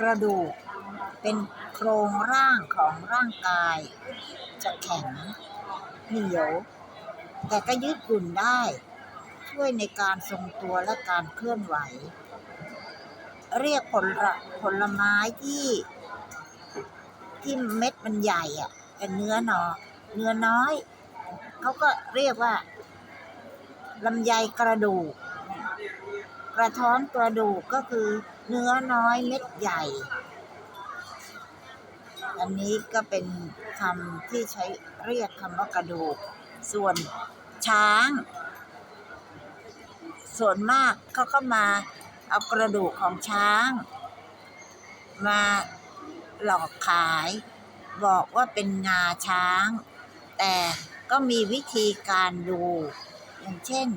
กระดูก เป็นโครงร่างของร่างกาย จะแข็งเหนียว แต่ก็ยืดหยุ่นได้ ช่วยในการทรงตัวและการเคลื่อนไหว เรียกผลผลไม้ที่ที่เม็ดมันใหญ่อะเป็นเนื้อหนอเนื้อน้อย เขาก็เรียกว่าลำไยกระดูก กระท้อนกระดูกก็คือ เนื้อน้อยเม็ดใหญ่ อันนี้ก็เป็นคำที่ใช้เรียกคำว่ากระดูก ส่วนช้าง ส่วนมากเขาก็มาเอากระดูกของช้าง มาหลอกขาย บอกว่าเป็นงาช้าง แต่ก็มีวิธีการดู อย่างเช่น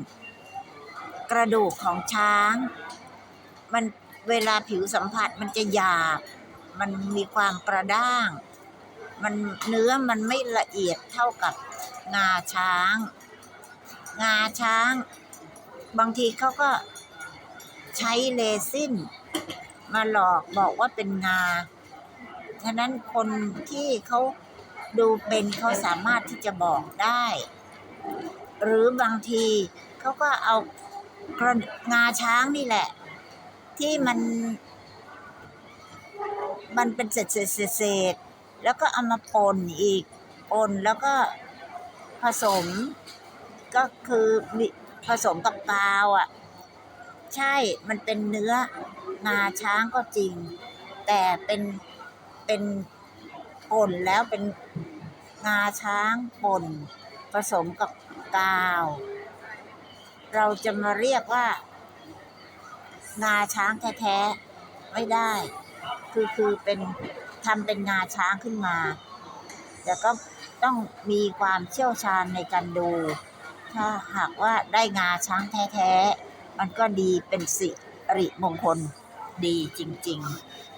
กระดูกของช้าง มัน เวลาผิวสัมผัสมันจะหยาบ มันมีความกระด้าง มันเนื้อมันไม่ละเอียดเท่ากับงาช้าง งาช้าง บางทีเขาก็ใช้เลซินมาหลอกบอกว่าเป็นงา ฉะนั้นคนที่เขาดูเป็นเขาสามารถที่จะบอกได้ หรือบางทีเขาก็เอากระงาช้างนี่แหละ ที่มัน มันเป็นเศษเศษเศษแล้วก็เอามาป่นอีกป่นแล้วก็ผสม ก็คือผสมกับกาวอะ ใช่มันเป็นเนื้องาช้างก็จริง แต่เป็นเป็นป่นแล้วเป็นงาช้างป่นผสมกับกาว เราจะมาเรียกว่า งาช้างแท้ๆไม่ได้ คือคือเป็นทำเป็นงาช้างขึ้นมา แต่ก็ต้องมีความเชี่ยวชาญในการดู ถ้าหากว่าได้งาช้างแท้ๆมันก็ดีเป็นสิริมงคลดีจริง ๆ